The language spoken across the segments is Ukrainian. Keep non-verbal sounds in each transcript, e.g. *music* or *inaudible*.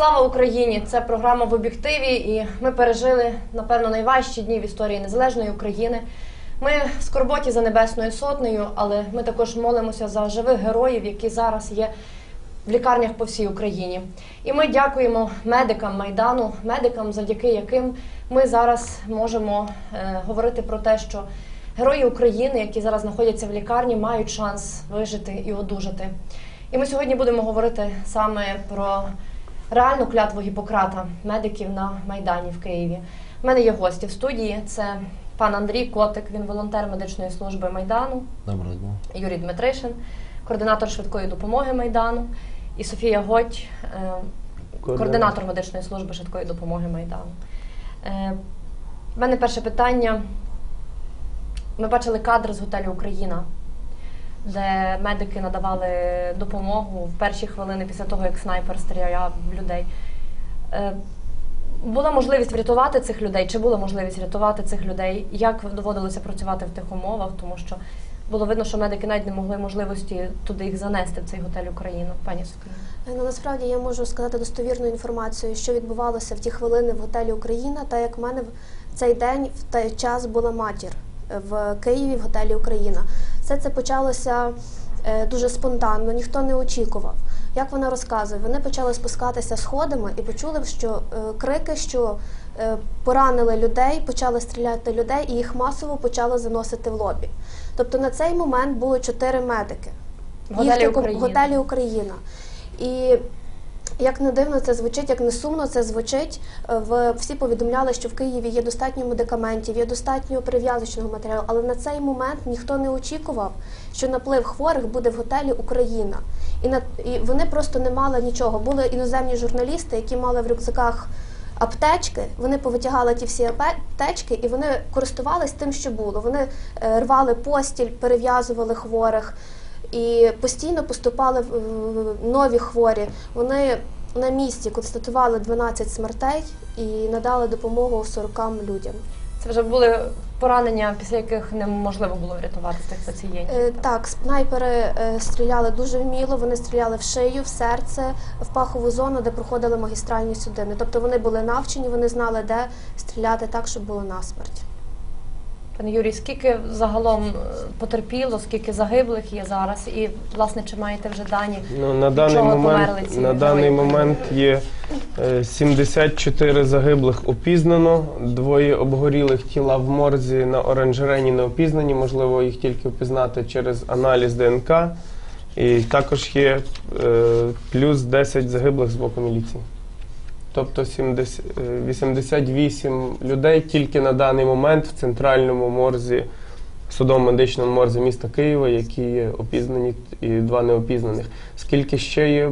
Слава Україні! Це програма в об'єктиві, і ми пережили напевно найважчі дні в історії незалежної України. Ми в скорботі за небесною сотнею, але ми також молимося за живих героїв, які зараз є в лікарнях по всій Україні. І ми дякуємо медикам майдану, медикам, завдяки яким ми зараз можемо е, говорити про те, що герої України, які зараз знаходяться в лікарні, мають шанс вижити і одужати. І ми сьогодні будемо говорити саме про реальну клятву Гіппократа, медиків на Майдані в Києві. У мене є гості в студії. Це пан Андрій Котик, він волонтер медичної служби Майдану, Доброго дня. Юрій Дмитришин, координатор швидкої допомоги Майдану, і Софія Готь, е, координатор медичної служби швидкої допомоги Майдану. Е, У мене перше питання. Ми бачили кадри з готелю Україна, де медики надавали допомогу в перші хвилини після того, як снайпер стріляв людей. Е, Була можливість врятувати цих людей? Чи була можливість рятувати цих людей? Як доводилося працювати в тих умовах? Тому що було видно, що медики навіть не могли можливості туди їх занести в цей готель Україну. Пані Софія. Ну, насправді я можу сказати достовірну інформацію, що відбувалося в ті хвилини в готелі Україна, та як в мене в цей день в той час була матір в Києві в готелі Україна. Все це почалося е, дуже спонтанно, ніхто не очікував. Як вона розказує, вони почали спускатися сходами і почули, що е, крики, що е, поранили людей, почали стріляти людей, і їх масово почали заносити в лобі. Тобто на цей момент було чотири медики В готелі в Україна. І як не дивно це звучить, як не сумно це звучить. е, В всі повідомляли, що в Києві є достатньо медикаментів, є достатньо перев'язочного матеріалу. Але на цей момент ніхто не очікував, що наплив хворих буде в готелі Україна. І на і вони просто не мали нічого. Були іноземні журналісти, які мали в рюкзаках аптечки. Вони повитягали ті всі аптечки, і вони користувались тим, що було. Вони е, рвали постіль, перев'язували хворих і постійно поступали нові хворі. Вони на місці констатували 12 смертей і надали допомогу 40 людям. Це вже були поранення, після яких неможливо було врятувати цих пацієнтів. Е, Так, снайпери е, стріляли дуже вміло. Вони стріляли в шию, в серце, в пахову зону, де проходили магістральні судини. Тобто вони були навчені, вони знали, де стріляти так, щоб було насмерть. Пане Юрій, скільки загалом е, потерпіло, скільки загиблих є зараз, і власне чи маєте вже дані? Ну, на даний чого момент, померли ці на даний момент є е, 74 загиблих опізнано, двоє обгорілих тіла в морзі на оранжерені не опізнані, можливо, їх тільки опізнати через аналіз ДНК. І також є е, плюс 10 загиблих з боку міліції. Тобто 70, е, 88 людей тільки на даний момент в центральному морзі, судово-медичному морзі міста Києва, які є опізнані і два неопізнаних. Скільки ще є?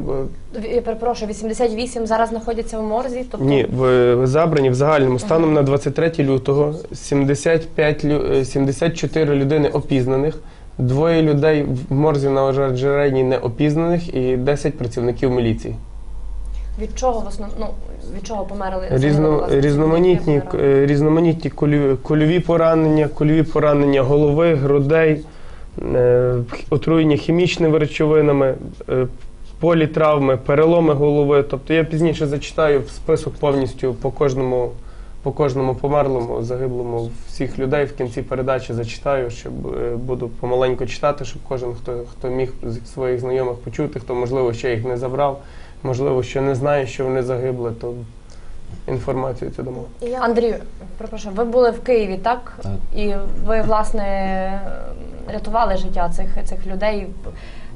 е, Я перепрошую, 88 зараз знаходяться в морзі. Тобто Ні, в, в забрані в загальному станом на 23 лютого 75, лю- е, 74 людини опізнаних, двоє людей в морзі на оранжерейні неопізнаних і 10 працівників міліції. Від чого в основ... ну, від чого померли? Різно, різноманітні, е, різноманітні кульові, кульові поранення, кульові поранення голови, грудей, е, отруєння хімічними речовинами, е, політравми, переломи голови. Тобто я пізніше зачитаю список повністю по кожному, по кожному померлому, загиблому всіх людей в кінці передачі зачитаю, щоб е, буду помаленьку читати, щоб кожен, хто, хто міг з своїх знайомих почути, хто можливо ще їх не забрав, можливо, що не знає, що вони загибли, то інформацію цю дамо. Я Андрію, перепрошую, ви були в Києві, так? Так. І ви, власне, рятували життя цих, цих людей.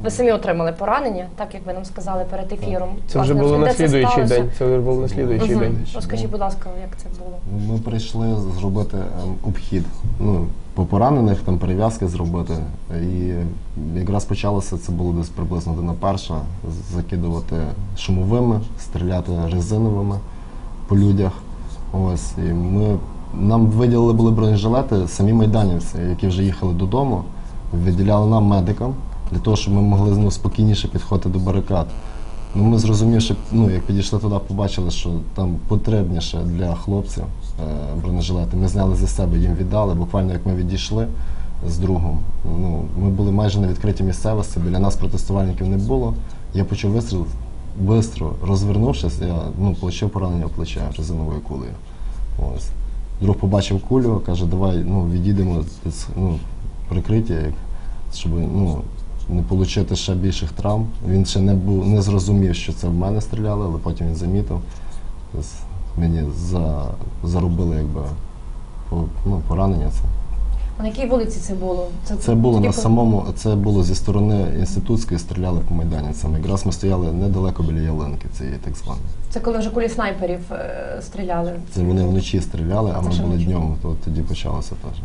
Ви самі отримали поранення, так як ви нам сказали перед ефіром. Це вже було на слідуючий день. Це вже було на слідуючий день. Розкажіть, будь ласка, як це було? Ми прийшли зробити ем, обхід. Ну, по поранених там перев'язки зробити. І якраз почалося, це було десь приблизно година перша, закидувати шумовими, стріляти резиновими по людях. Ось. І ми, нам виділили були бронежилети самі майданівці, які вже їхали додому, виділяли нам медикам для того, щоб ми могли ну, спокійніше підходити до барикад. Ну, ми зрозумівши, ну, як підійшли туди, побачили, що там потрібніше для хлопців е, бронежилети. Ми зняли за себе, їм віддали. Буквально як ми відійшли з другом. Ну, ми були майже на відкритій місцевості, біля нас протестувальників не було. Я почув вистріл, Бистро розвернувшись, я ну, отримав поранення в плече резиновою кулею. Ось. Друг побачив кулю, каже, давай ну, відійдемо ну, прикриття, щоб ну, не отримати ще більших травм. Він ще не, був, не зрозумів, що це в мене стріляли, але потім він замітив. Мені за, заробили якби, по- ну, поранення. Це. А на якій вулиці це було? Це було на самому, це було зі сторони інститутської, стріляли по Майдані. Саме якраз ми стояли недалеко біля ялинки, цієї так званої. Це коли вже кулі снайперів е, стріляли. Це вони вночі стріляли, а Це ми були вночі. днем, то тоді почалося теж.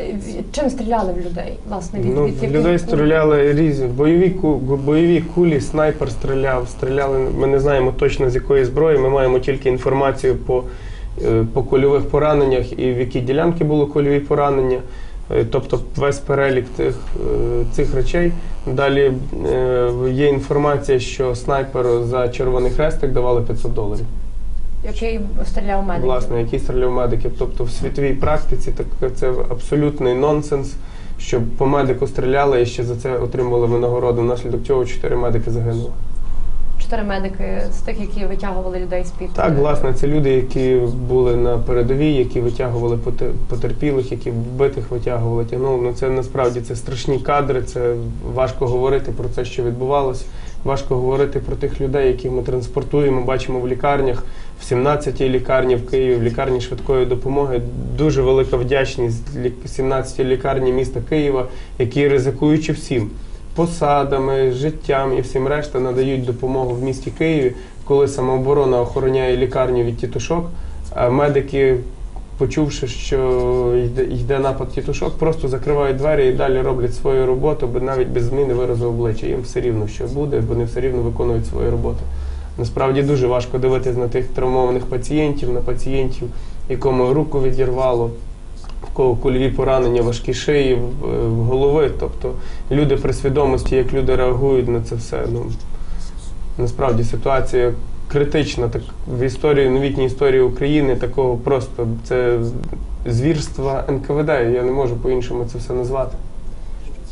Е, Чим стріляли в людей? Власне, від, Ну, від яких людей стріляли різні. Бойові, бойові кулі, снайпер стріляв, стріляли. Ми не знаємо точно з якої зброї. Ми маємо тільки інформацію по, е, по кульових пораненнях і в які ділянки були кульові поранення. Е, Тобто весь перелік тих, цих речей. Далі є інформація, що снайперу за червоний хрестик давали 500 доларів. Який стріляв медик? Власне, який стріляв медиків. Тобто в світовій практиці так, це абсолютний нонсенс, щоб по медику стріляли і ще за це отримували винагороду. Внаслідок цього чотири медики загинули. Чотири медики з тих, які витягували людей з під. Так, е, власне, це люди, які були на передовій, які витягували поте- потерпілих, які вбитих витягували, тягнули. Ну це насправді це страшні кадри. Це важко говорити про це, що відбувалося. Важко говорити про тих людей, яких ми транспортуємо, бачимо в лікарнях, в 17-й лікарні в Києві, в лікарні швидкої допомоги. Дуже велика вдячність 17-й лікарні міста Києва, які ризикуючи всім посадами, життям і всім решта надають допомогу в місті Києві, коли самооборона охороняє лікарню від тітушок. А медики, почувши, що йде напад тітушок, просто закривають двері і далі роблять свою роботу, бо навіть без зміни виразу обличчя. Їм все рівно, що буде, вони все рівно виконують свою роботу. Насправді дуже важко дивитись на тих травмованих пацієнтів, на пацієнтів, якому руку відірвало, в кого кульові поранення, важкі шиї, в, голови. Тобто люди при свідомості, як люди реагують на це все. Ну, насправді ситуація критична. Так, в історії, новітній історії України такого просто це звірства НКВД. Я не можу по-іншому це все назвати.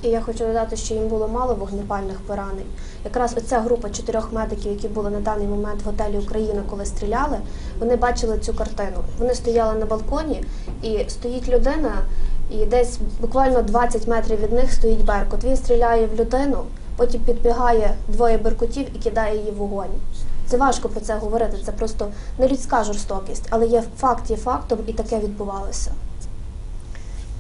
І я хочу додати, що їм було мало вогнепальних поранень. Якраз оця група чотирьох медиків, які були на даний момент в готелі Україна, коли стріляли, вони бачили цю картину. Вони стояли на балконі, і стоїть людина, і десь буквально 20 метрів від них стоїть Беркут. Він стріляє в людину, потім підбігає двоє беркутів і кидає її в вогонь. Це важко про це говорити. Це просто не людська жорстокість, але є факт, є фактом, і таке відбувалося.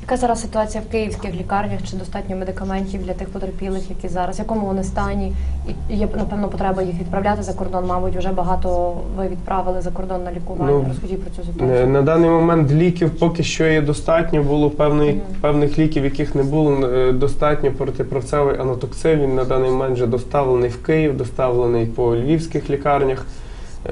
Яка зараз ситуація в київських лікарнях? Чи достатньо медикаментів для тих потерпілих, які зараз? В якому вони стані? І є напевно потреба їх відправляти за кордон. Мабуть, вже багато ви відправили за кордон на лікування. Ну, Розкажіть про цю Е, ситуацію. На даний момент ліків поки що є достатньо. Було певний, Мгм. певних ліків, яких не було е, достатньо. Протиправцевий анатоксин він на даний момент вже доставлений в Київ, доставлений по львівських лікарнях.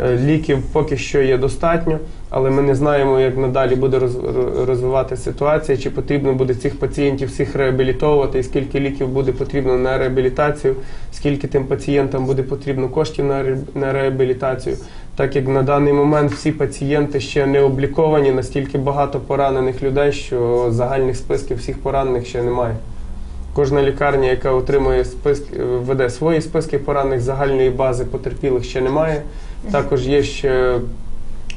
Е, Ліків поки що є достатньо, але ми не знаємо, як надалі буде роз- розвиватися ситуація, чи потрібно буде цих пацієнтів всіх реабілітовувати, і скільки ліків буде потрібно на реабілітацію, скільки тим пацієнтам буде потрібно коштів на реабілітацію. Так як на даний момент всі пацієнти ще не обліковані, настільки багато поранених людей, що загальних списків всіх поранених ще немає. Кожна лікарня, яка отримує списки, веде свої списки поранених, загальної бази потерпілих ще немає. Також є ще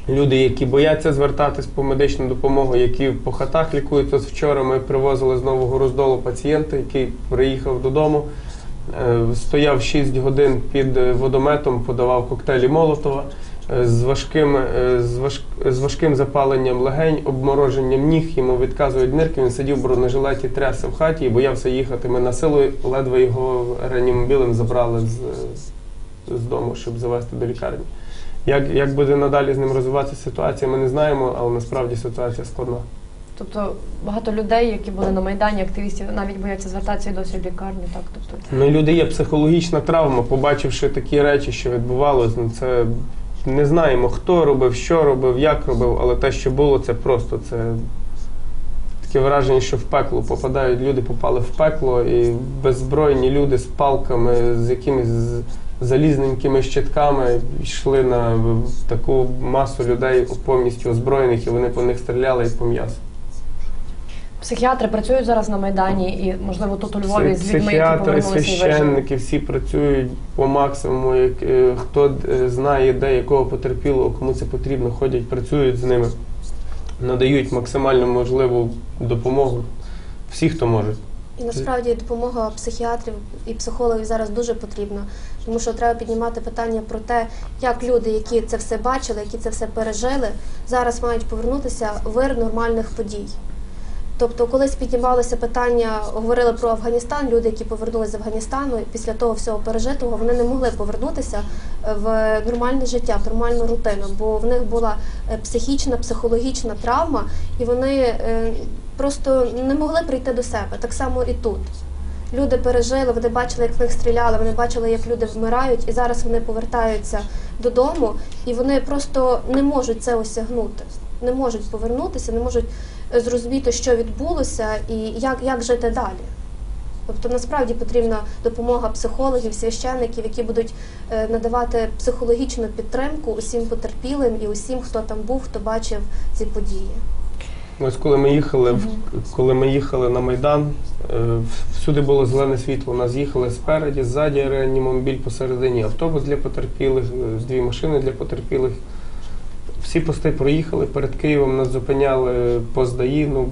люди, які бояться звертатись по медичну допомогу, які по хатах лікують. Ось вчора ми привозили з Нового Роздолу пацієнта, який приїхав додому, е, стояв 6 годин під водометом, подавав коктейлі Молотова е, з важким, е, з, важ, з важким запаленням легень, обмороженням ніг, йому відказують нирки. Він сидів в бронежилеті, трясся в хаті і боявся їхати. Ми на силу ледве його реанімобілем забрали з, з дому, щоб завести до лікарні. Як, як буде надалі з ним розвиватися ситуація, ми не знаємо, але насправді ситуація складна. Тобто багато людей, які були на майдані, активістів, навіть бояться звертатися і досі в лікарню. Так, тобто Ну, люди є психологічна травма, побачивши такі речі, що відбувалося, ну це не знаємо, хто робив, що робив, як робив, але те, що було, це просто це таке враження, що в пекло попадають. Люди попали в пекло, і беззбройні люди з палками, з якимись залізненькими щитками йшли на таку масу людей повністю озброєних, і вони по них стріляли і по м'ясу. Психіатри працюють зараз на Майдані і, можливо, тут у Львові з людьми, які повернулися священники, всі працюють по максимуму. Як, е, хто е, знає, де якого потерпілого, кому це потрібно, ходять, працюють з ними, надають максимально можливу допомогу. Всі, хто може. І насправді допомога психіатрів і психологів зараз дуже потрібна, тому що треба піднімати питання про те, як люди, які це все бачили, які це все пережили, зараз мають повернутися в вир нормальних подій. Тобто, колись піднімалося питання, говорили про Афганістан, люди, які повернулися з Афганістану, після того всього пережитого, вони не могли повернутися е, в нормальне життя, в нормальну рутину, бо в них була е, психічна, психологічна травма, і вони е, просто не могли прийти до себе. Так само і тут. Люди пережили, вони бачили, як в них стріляли, вони бачили, як люди вмирають, і зараз вони повертаються додому, і вони просто не можуть це осягнути, не можуть повернутися, не можуть е, зрозуміти, що відбулося і як, як жити далі. Тобто насправді потрібна допомога психологів, священників, які будуть е, надавати психологічну підтримку усім потерпілим і усім, хто там був, хто бачив ці події. Ось коли ми їхали, в- коли ми їхали на Майдан, е, всюди було зелене світло. Нас їхали спереді, ззаді реанімобіль посередині, автобус для потерпілих, е, дві машини для потерпілих. Всі пости проїхали. Перед Києвом нас зупиняли поздаї. Ну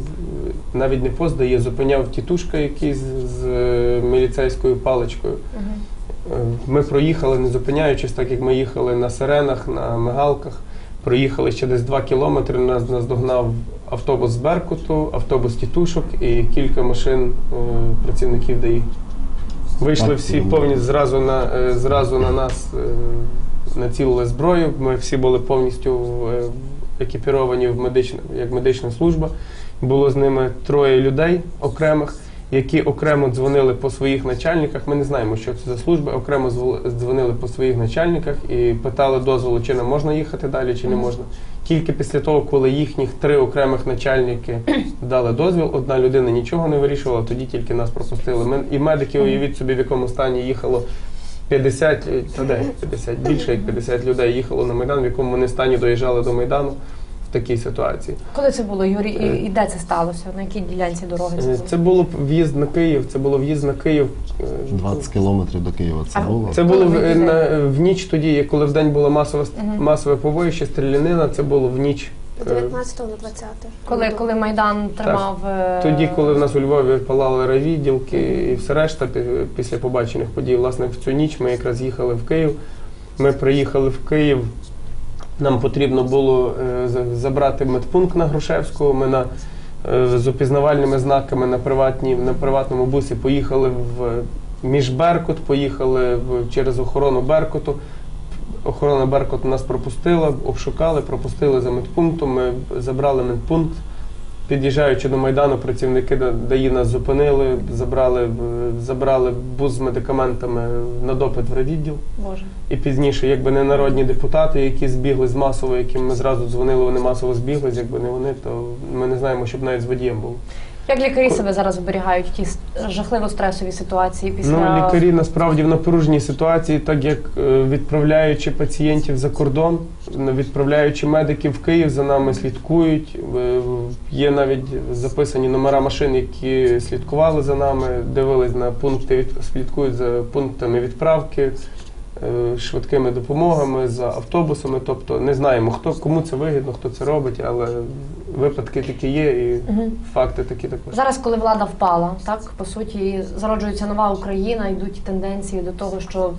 навіть не поздаї, зупиняв тітушка якийсь з е, міліцейською паличкою. Е, Ми проїхали, не зупиняючись, так як ми їхали на сиренах, на мигалках. Проїхали ще десь 2 кілометри. Нас наздогнав автобус з Беркуту, автобус тітушок і кілька машин е, працівників ДАІ. Вийшли всі повністю зразу на, е, зразу на нас е, націлили зброю. Ми всі були повністю е, екіпіровані в медична, як медична служба. Було з ними троє людей окремих, які окремо дзвонили по своїх начальниках. Ми не знаємо, що це за служби. Окремо дзвонили по своїх начальниках і питали дозволу, чи нам можна їхати далі, чи не можна. Тільки після того, коли їхніх три окремих начальники *clears throat* дали дозвіл, одна людина нічого не вирішувала, тоді тільки нас пропустили. Ми, і медики, уявіть собі, в якому стані їхало 50 людей, 50, більше як 50 людей їхало на Майдан, в якому вони стані доїжджали до Майдану в такій ситуації. Коли це було, Юрій, і, і де це сталося? На якій ділянці дороги це Е, було? Це було в'їзд на Київ, це було в'їзд на Київ. е, 20 кілометрів до Києва це А було. Це було в, на, в ніч тоді, коли в день було масове, Мгм. масове побоїще, стрілянина, це було в ніч. З е, 19 на 20. Коли, коли Майдан тримав. е, Тоді, коли в нас у Львові палали райвідділки і все решта, після побачених подій, власне, в цю ніч ми якраз їхали в Київ. Ми приїхали в Київ. Нам потрібно було е, забрати медпункт на Грушевського. Ми на, е, з опізнавальними знаками на, приватні, на приватному бусі поїхали в між Беркут, поїхали в, через охорону Беркуту. Охорона Беркуту нас пропустила, обшукали, пропустили за медпунктом. Ми забрали медпункт. Під'їжджаючи до Майдану, працівники Да- ДАІ нас зупинили, забрали, забрали бус з медикаментами на допит в райвідділ. Боже. І пізніше, якби не народні депутати, які збігли з масово, яким ми зразу дзвонили, вони масово збігли, якби не вони, то ми не знаємо, щоб навіть з водієм було. Як лікарі себе зараз оберігають в тій жахливо стресовій ситуації після Ну, лікарі насправді в напруженій ситуації, так як е, відправляючи пацієнтів за кордон, відправляючи медиків в Київ, за нами слідкують. Є навіть записані номера машин, які слідкували за нами, дивились на пункти, від- слідкують за пунктами відправки, е, швидкими допомогами, за автобусами. Тобто не знаємо, хто кому це вигідно, хто це робить, але випадки такі є, і Мгм. факти такі також. Зараз, коли влада впала, так по суті зароджується нова Україна, йдуть тенденції до того, що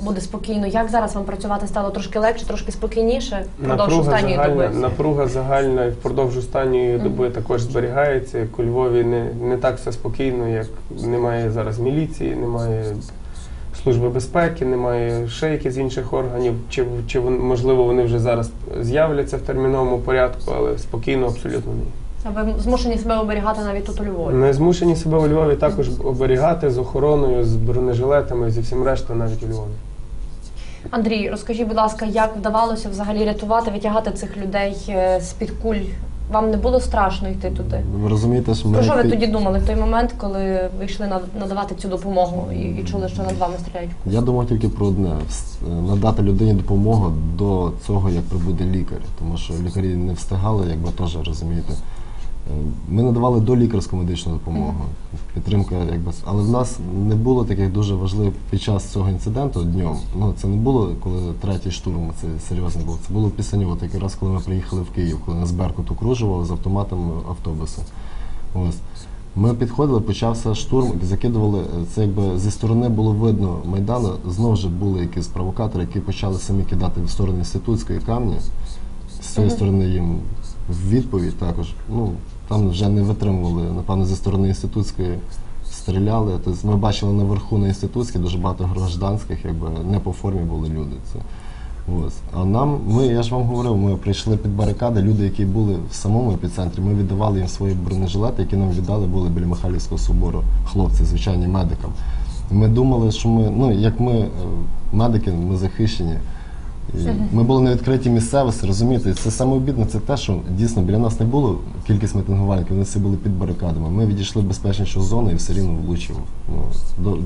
буде спокійно. Як зараз вам працювати стало трошки легше, трошки спокійніше впродовж останньої загальна, доби? напруга загальна впродовж останньої доби також зберігається. Як у Львові не, не так все спокійно, як немає зараз міліції, немає служби безпеки, немає ще якихось інших органів. Чи, чи можливо вони вже зараз з'являться в терміновому порядку, але спокійно абсолютно ні. А ви змушені себе оберігати навіть тут у Львові. Ми змушені себе у Львові також оберігати з охороною, з бронежилетами, зі всім рештою навіть у Львові. Андрій, розкажіть, будь ласка, як вдавалося взагалі рятувати, витягати цих людей е, з-під куль? Вам не було страшно йти туди? Ви розумієте, що ми Про що ви тоді думали в той момент, коли ви йшли над- надавати цю допомогу і, і чули, що над вами стріляють? Я думав тільки про одне надати людині допомогу до цього, як прибуде лікар. Тому що лікарі не встигали, якби теж розумієте. Ми надавали долікарську медичну допомогу, підтримка, якби, але в нас не було таких дуже важливих під час цього інциденту днем. Ну це не було, коли третій штурм це серйозно був. Це було після нього, так якраз коли ми приїхали в Київ, коли нас Беркут окружував з автоматом автобуси. Ось. Ми підходили, почався штурм, закидували це, якби зі сторони було видно Майдану. Знову ж були якісь провокатори, які почали самі кидати в сторону інститутської камні. З цієї сторони їм в відповідь також. Ну там вже не витримували, напевно, зі сторони інститутської стріляли. Тобто ми бачили наверху на інститутській дуже багато гражданських, якби не по формі були люди. Це. Ось. А нам, ми, я ж вам говорив, ми прийшли під барикади, люди, які були в самому епіцентрі, ми віддавали їм свої бронежилети, які нам віддали, були біля Михайлівського собору, хлопці, звичайні медикам. Ми думали, що ми, ну як ми, е, медики, ми захищені. І Ми були на відкритій місцевості, розумієте, це саме це те, що дійсно біля нас не було кількість мітингувальників, вони всі були під барикадами. Ми відійшли в безпечнішу зону і все рівно влучив. Ну, до,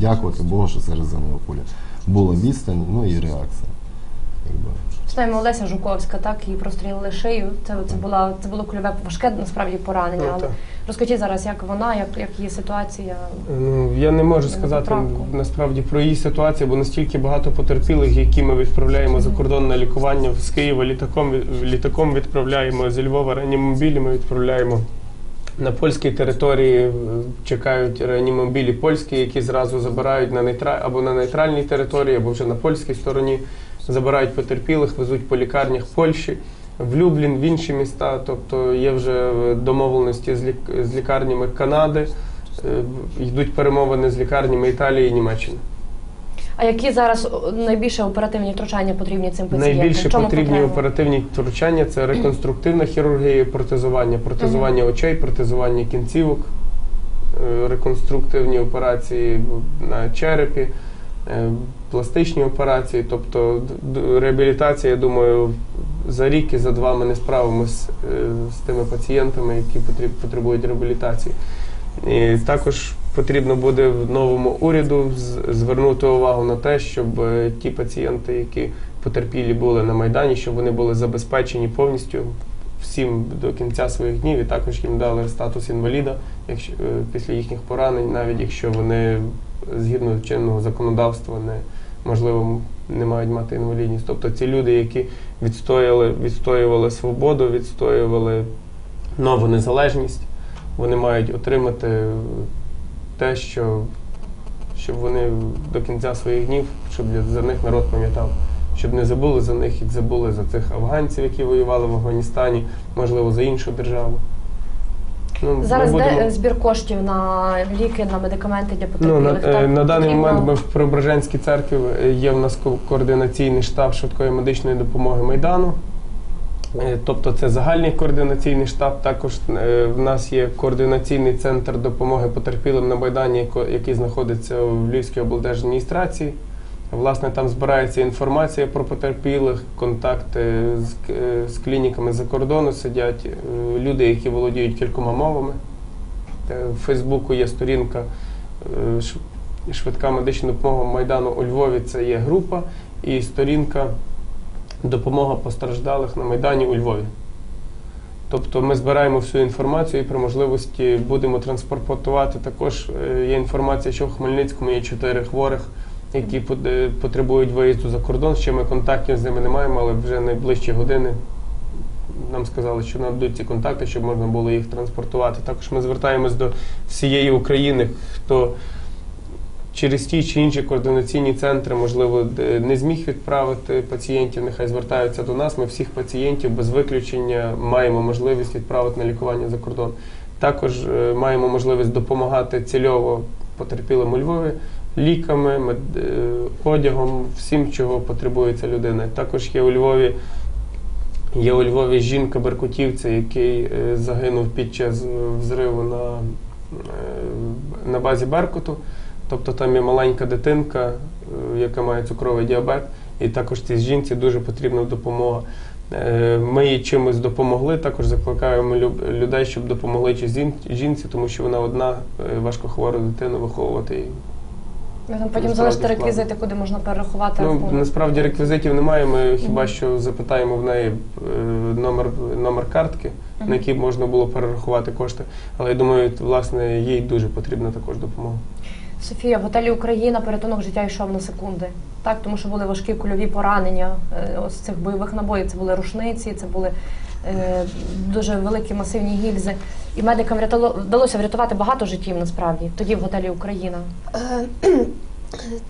дякувати Богу, що це резинова пуля. Була відстань, ну і реакція. Якби. Знаємо Олеся Жуковська, так, її прострілили шию. Це, це, була, це було кульове важке насправді поранення. Ну, але розкажіть зараз, як вона, як, як її ситуація. Ну, я не можу сказати поправку. насправді про її ситуацію, бо настільки багато потерпілих, які ми відправляємо за кордон на лікування з Києва літаком, літаком відправляємо зі Львова реанімобілі, ми відправляємо на польській території, е, чекають реанімобілі польські, які зразу забирають на нейтра... або на нейтральній території, або вже на польській стороні, забирають потерпілих, везуть по лікарнях Польщі. В Люблін, в інші міста, тобто є вже домовленості з, лік... з лікарнями Канади, Е, йдуть перемовини з лікарнями Італії і Німеччини. А які зараз найбільше оперативні втручання потрібні цим пацієнтам? Найбільше чому потрібні оперативні втручання це реконструктивна хірургія, протезування, протезування очей, протезування кінцівок, е, реконструктивні операції на черепі, пластичні операції. Тобто реабілітація, я думаю, за рік і за два ми не справимось е, з тими пацієнтами, які потребують реабілітації. І також потрібно буде в новому уряду звернути увагу на те, щоб е, ті пацієнти, які потерпілі були на Майдані, щоб вони були забезпечені повністю всім до кінця своїх днів, і також їм дали статус інваліда, якщо е, після їхніх поранень, навіть якщо вони згідно чинного законодавства не можливо не мають мати інвалідність. Тобто ці люди, які відстояли, відстоювали свободу, відстоювали нову незалежність, вони мають отримати те, що щоб вони до кінця своїх днів, щоб за них народ пам'ятав, щоб не забули за них, як забули за цих афганців, які воювали в Афганістані, можливо, за іншу державу. Ну, ми Зараз будемо- де е, збір коштів на ліки, на медикаменти для Ну, на, потерпілих? е, Так, на даний потрібно- момент ми в Преображенській церкві е, є в нас ко- координаційний штаб швидкої медичної допомоги Майдану. Е, Тобто це загальний координаційний штаб. Також е, в нас є координаційний центр допомоги потерпілим на Майдані, яко- який знаходиться в Львівській облдержадміністрації. Власне, там збирається інформація про потерпілих, контакти з, е, з клініками за кордону сидять е, люди, які володіють кількома мовами. В Фейсбуку є сторінка е, Швидка медична допомога Майдану у Львові. Це є група, і сторінка Допомога постраждалих на Майдані у Львові. Тобто ми збираємо всю інформацію і при можливості будемо транспортувати. Також є інформація, що в Хмельницькому є чотири хворих, які потребують виїзду за кордон. Ще ми контактів з ними не маємо, але вже найближчі години нам сказали, що нададуть ці контакти, щоб можна було їх транспортувати. Також ми звертаємось до всієї України, хто через ті чи інші координаційні центри, можливо, не зміг відправити пацієнтів, нехай звертаються до нас. Ми всіх пацієнтів без виключення маємо можливість відправити на лікування за кордон. Також е, маємо можливість допомагати цільово потерпілим у Львові ліками, мед, е, одягом, всім, чого потребує ця людина. Також є у Львові. Є у Львові жінка беркутівця, який е, загинув під час взриву на, е, на базі Беркуту. Тобто там є маленька дитинка, е, яка має цукровий діабет, і також цій жінці дуже потрібна допомога. Е, Ми їй чимось допомогли, також закликаємо людей, щоб допомогли зін- жінці, тому що вона одна е, важкохвору дитину виховувати її Ви там потім Насправді залишите складно. реквізити, куди можна перерахувати Ну, рахунок. насправді реквізитів немає. Ми хіба що запитаємо в неї е, номер, номер картки, на який б можна було перерахувати кошти. Але я думаю, власне, їй дуже потрібна також допомога. Софія, в готелі Україна порятунок життя йшов на секунди. Так, тому що були важкі кульові поранення е, ось цих бойових набоїв. Це були рушниці, це були е, дуже великі масивні гільзи. І медикам врятало, вдалося врятувати багато життів насправді тоді в готелі Україна. Е, *clears throat*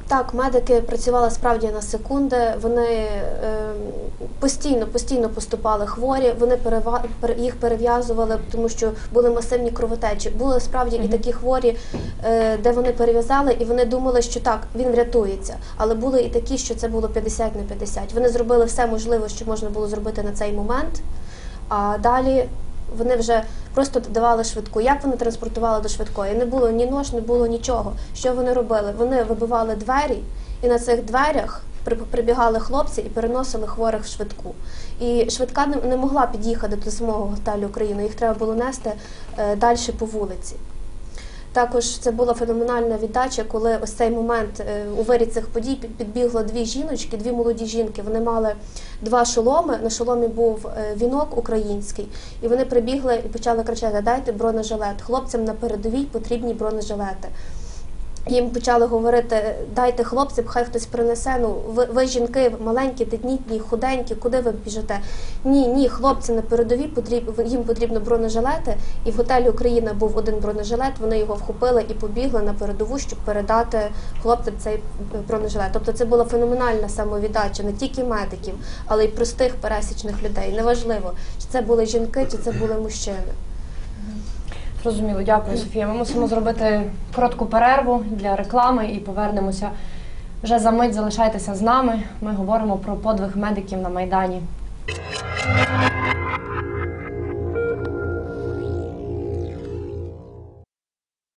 Так, медики працювали справді на секунди. Вони е, постійно, постійно поступали хворі. Вони перева- пере- їх перев'язували, тому що були масивні кровотечі. Були справді і такі хворі, е, де вони перев'язали, і вони думали, що так, він врятується. Але були і такі, що це було 50 на 50. Вони зробили все можливе, що можна було зробити на цей момент. А далі вони вже просто давали швидку. Як вони транспортували до швидкої? Не було ні нож, не було нічого. Що вони робили? Вони вибивали двері, і на цих дверях прибігали хлопці і переносили хворих в швидку. І швидка не, могла під'їхати до самого готелю України. Їх треба було нести е, далі по вулиці. Також це була феноменальна віддача, коли ось цей момент е, у вирі цих подій підбігло дві жіночки, дві молоді жінки. Вони мали два шоломи. На шоломі був е, вінок український, і вони прибігли і почали кричати: Дайте бронежилет. Хлопцям на передовій потрібні бронежилети. Їм почали говорити, дайте хлопцям, хай хтось принесе. Ну, ви, ви жінки маленькі, тетнітні, худенькі, куди ви біжите? Ні, ні, хлопці на передовій потріб, їм потрібно бронежилети. І в готелі Україна був один бронежилет. Вони його вхопили і побігли на передову, щоб передати хлопцям цей бронежилет. Тобто це була феноменальна самовіддача не тільки медиків, але й простих пересічних людей. Неважливо, чи це були жінки, чи це були мужчини. Зрозуміло, дякую, Софія. Ми мусимо зробити коротку перерву для реклами і повернемося. Вже за мить залишайтеся з нами. Ми говоримо про подвиг медиків на Майдані.